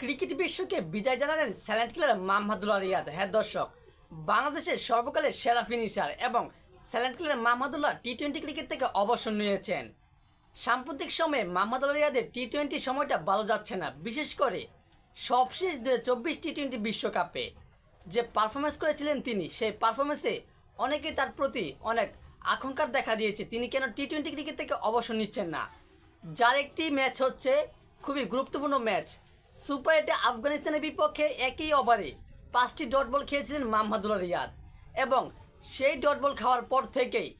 Cricket বিশ্বকে বিদায় জানালেন স্যালেন্ট কিলার মাহমুদুল্লাহ রিয়াদ হ্যাঁ দর্শক, বাংলাদেশের সর্বকালের সেরা ফিনিশার এবং silent killer Mahmudullah T twenty cricket থেকে অবসর নিয়েছেন। সাম্প্রতিক সময়ে মাহমুদুল্লাহ রিয়াদের টি টোয়েন্টি সময়টা ভালো যাচ্ছে না, বিশেষ করে সবশেষ দু চব্বিশ টি টোয়েন্টি বিশ্বকাপে। যে পারফরমেন্স করেছিলেন তিনি, সেই পারফরমেন্সে অনেকেই তার প্রতি অনেক আকাঙ্ক্ষার দেখা দিয়েছে। তিনি কেন টি টোয়েন্টি ক্রিকেট থেকে অবসর নিচ্ছেন না? যার একটি ম্যাচ হচ্ছে খুবই গুরুত্বপূর্ণ ম্যাচ সুপার এইটে আফগানিস্তানের বিপক্ষে একই ওভারে পাঁচটি ডট বল খেয়েছিলেন মাহমুদুল্লাহ রিয়াদ। এবং সেই ডট বল খাওয়ার পর থেকেই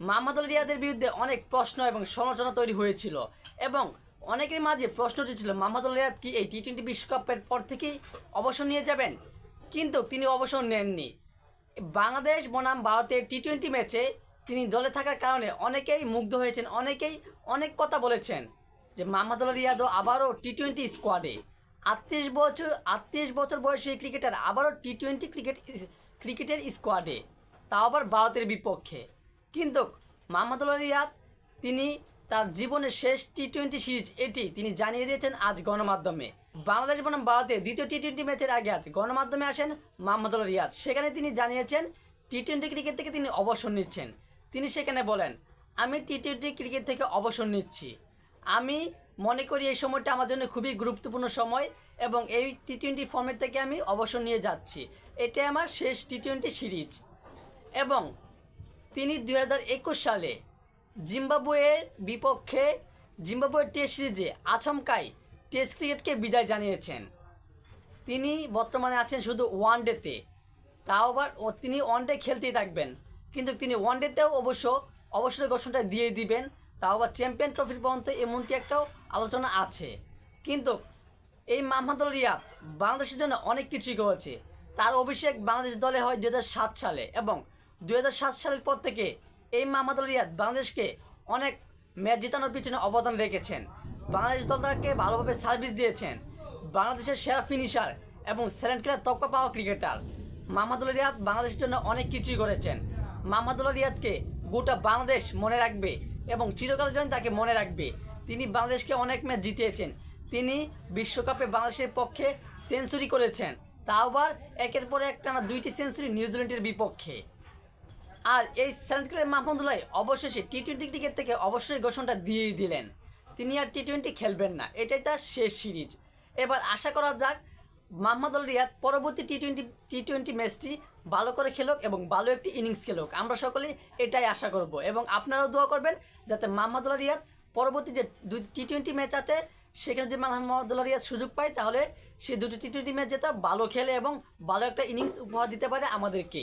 মাহমুদুল রিয়াদের বিরুদ্ধে অনেক প্রশ্ন এবং সমালোচনা তৈরি হয়েছিল। এবং অনেকের মাঝে প্রশ্ন ছিল মাহমুদুল রিয়াদ কি এই টি টোয়েন্টি বিশ্বকাপের পর থেকেই অবসর নিয়ে যাবেন? কিন্তু তিনি অবসর নেননি। বাংলাদেশ বনাম ভারতের টি টোয়েন্টি ম্যাচে তিনি দলে থাকার কারণে অনেকেই মুগ্ধ হয়েছেন, অনেকেই অনেক কথা বলেছেন। যে মাহমুদুল রিয়াদও আবারও টি টোয়েন্টি স্কোয়াডে আটত্রিশ বছর আটত্রিশ বছর বয়সী ক্রিকেটার আবারও টি টোয়েন্টি ক্রিকেট ক্রিকেটের স্কোয়াডে তাও আবার ভারতের বিপক্ষে। কিন্তু মাহমুদুল্লাহ রিয়াদ, তিনি তার জীবনের শেষ টি টোয়েন্টি সিরিজ এটি তিনি জানিয়ে দিয়েছেন আজ গণমাধ্যমে। বাংলাদেশ বনাম ভারতে দ্বিতীয় টি টোয়েন্টি ম্যাচের আগে আজ গণমাধ্যমে আসেন মাহমুদুল্লাহ রিয়াদ। সেখানে তিনি জানিয়েছেন টি টোয়েন্টি ক্রিকেট থেকে তিনি অবসর নিচ্ছেন। তিনি সেখানে বলেন, আমি টি টোয়েন্টি ক্রিকেট থেকে অবসর নিচ্ছি। আমি মনে করি এই সময়টা আমার জন্য খুবই গুরুত্বপূর্ণ সময় এবং এই টি টোয়েন্টি ফর্মেট থেকে আমি অবসর নিয়ে যাচ্ছি। এটাই আমার শেষ টি টোয়েন্টি সিরিজ। এবং তিনি দু হাজার একুশ সালে জিম্বাবুয়ের বিপক্ষে, জিম্বাবুয়ের টেস্ট সিরিজে আচমকাই টেস্ট ক্রিকেটকে বিদায় জানিয়েছেন। তিনি বর্তমানে আছেন শুধু ওয়ান ডেতে তাও আবার তিনি ওয়ান ডে খেলতেই থাকবেন। কিন্তু তিনি ওয়ান ডেতেও অবশ্য অবসরের ঘোষণাটা দিয়ে দিবেন। তাও আবার চ্যাম্পিয়ন ট্রফির পর্যন্ত এমনটি একটাও আলোচনা আছে। কিন্তু এই মাহমুদুল রিয়াদ বাংলাদেশের জন্য অনেক কিছুই করেছে। তার অভিষেক বাংলাদেশ দলে হয় দু হাজার সাত সালে এবং দু হাজার সাত সালের পর থেকে এই মাহমুদুল রিয়াদ বাংলাদেশকে অনেক ম্যাচ জেতানোর পিছনে অবদান রেখেছেন। বাংলাদেশ দলটাকে ভালোভাবে সার্ভিস দিয়েছেন। বাংলাদেশের সেরা ফিনিশার এবং সেলেন্ট খেলার তক্কা পাওয়া ক্রিকেটার। মাহমুদুল রিয়াদ বাংলাদেশের জন্য অনেক কিছুই করেছেন। মাহমুদুল রিয়াদকে গোটা বাংলাদেশ মনে রাখবে এবং চিরকাল জন্য তাকে মনে রাখবে। তিনি বাংলাদেশকে অনেক ম্যাচ জিতিয়েছেন। তিনি বিশ্বকাপে বাংলাদেশের পক্ষে সেঞ্চুরি করেছেন। তাও আবার একের পর এক টানা দুইটি সেঞ্চুরি নিউজিল্যান্ডের বিপক্ষে। আর এই সেন্ট্রাল মাহমুদুল্লাহ অবশেষে টি টোয়েন্টি ক্রিকেট থেকে অবশ্যই ঘোষণাটা দিয়েই দিলেন। তিনি আর টি টোয়েন্টি খেলবেন না। এটাই তার শেষ সিরিজ। এবার আশা করা যাক মাহমুদুল রিয়াদ পরবর্তী টি টোয়েন্টি টি টোয়েন্টি ম্যাচটি ভালো করে খেলুক এবং ভালো একটি ইনিংস খেলুক। আমরা সকলেই এটাই আশা করব এবং আপনারাও দোয়া করবেন যাতে মাহমুদুল্লাহ রিয়াদ পরবর্তী যে দুই টি টোয়েন্টি ম্যাচ আছে, সেখানে যদি মাহমুদুল্লাহ রিয়াদ সুযোগ পায়, তাহলে সে দুটি টি টোয়েন্টি ম্যাচ যেতে ভালো খেলে এবং ভালো একটা ইনিংস উপহার দিতে পারে আমাদেরকে।